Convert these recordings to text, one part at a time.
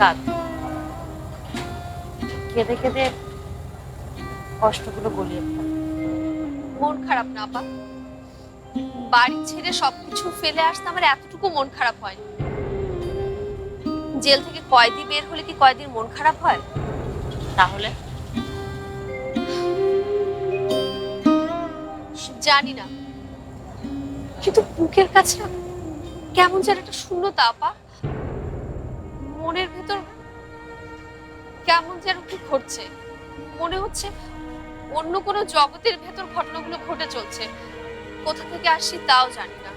কাঁদ কেঁদে কেঁদে কষ্টগুলো গলিয়ে মন খারাপ না আপা। বাড়ি ছেড়ে সবকিছু ফেলে আসতে আমার এতটুকু মন খারাপ হয় জেল থেকে কয়দি বের হলে কি কয়দিন মন খারাপ হয়? তাহলে? জানি না। কিন্তু বুকের কাছে কেমন যেন একটা শূন্যতা আপা। মনের ভেতর কেমন যেন কি ঘটছে। মনে হচ্ছে অন্য কোনো জগতের ভেতর ঘটনাগুলো ঘটে চলছে। কোথা থেকে আসছি তাও জানি না।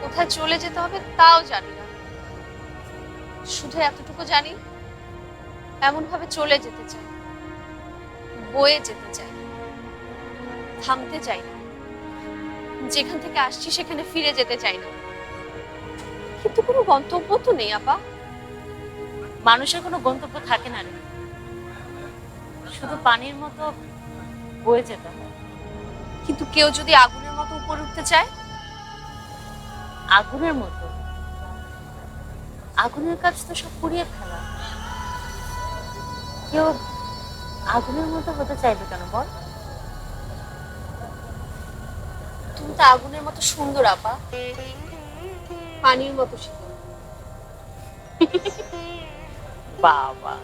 কোথায় চলে যেতে হবে তাও জানি না। শুধু এতটুকু জানি এমন ভাবে চলে যেতে চাই, বয়ে যেতে চাই, থামতে চাই না। যেখান থেকে আসছি সেখানে ফিরে যেতে চাই না। কিন্তু কোনো গন্তব্য তো নেই, আপা। মানুষের কোনো গন্তব্য থাকে না রে। শুধু পানির মতো বয়ে যেতে হয়। কিন্তু কেউ যদি আগুনের মতো উপরে উঠতে চায়? আগুনের মতো? আগুনের কাজ তো সব পুড়িয়ে ফেলা। কেউ আগুনের মতো হতে চাইবে কেন বল? তুমি তো আগুনের মতো সুন্দর আপা। পানির মতো শীতল। বাবা।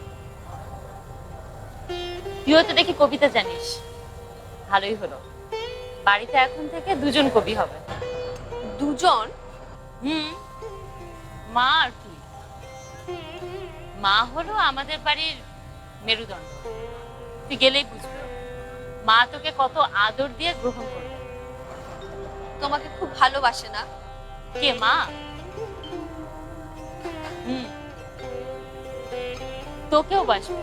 তুইও তো দেখি কবিতা জানিস। ভালোই হলো। বাড়িতে এখন থেকে দুজন কবি হবে। দুজন? হুম। মা আর তুই। মা হলো আমাদের বাড়ির মেরুদণ্ড। তুই গেলেই বুঝবে। মা তোকে কত আদর দিয়ে গ্রহণ করবে। তোমাকে খুব ভালোবাসে না? কে মা? হুম। তোকেও বাসবে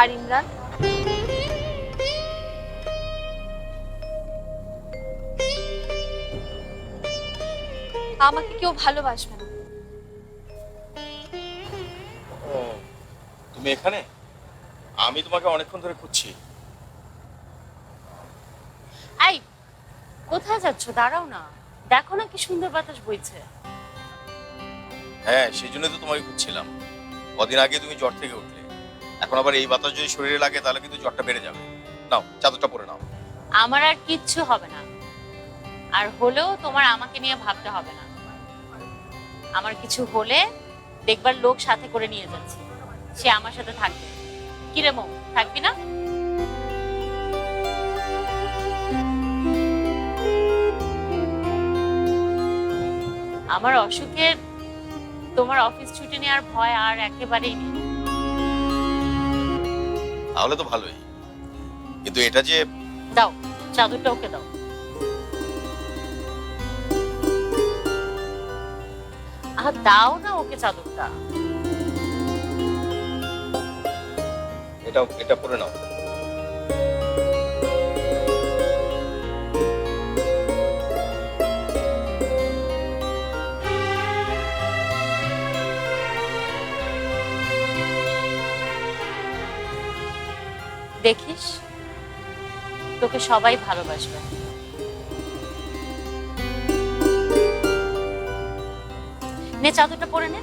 আর ইমরান? আমাকে কেউ ভালোবাসবে না। তুমি এখানে? আমি তোমাকে অনেকক্ষণ ধরে খুঁজছি। এই কোথায় যাচ্ছ? দাঁড়াও না। দেখো না কি সুন্দর বাতাস বইছে। হ্যাঁ সেই জন্য তো তোমাকে খুঁজছিলাম। কদিন আগে তুমি জ্বর থেকে উঠলে। এখন আবার এই বাতাস যদি শরীরে লাগে, তাহলে কিন্তু জ্বরটা বেড়ে যাবে। নাও, চাদরটা পরে নাও। আমার আর কিচ্ছু হবে না। আর হলেও তোমার আমাকে নিয়ে ভাবতে হবে না। আমার কিছু হলে দেখবার লোক সাথে করে নিয়ে যাচ্ছে। সে আমার সাথে থাকবে। কিরে মৌ থাকবি না? আমার অসুখে তোমার অফিস ছুটি নেওয়ার ভয় আর একেবারেই নেই। তাহলে তো ভালোই। কিন্তু এটা যে দাও চাদরটা ওকে দাও। আহ দাও না ওকে চাদরটা। এটা এটা পরে নাও। দেখিস? তোকে সবাই ভালোবাসবে। নে চাদরটা পরে নে।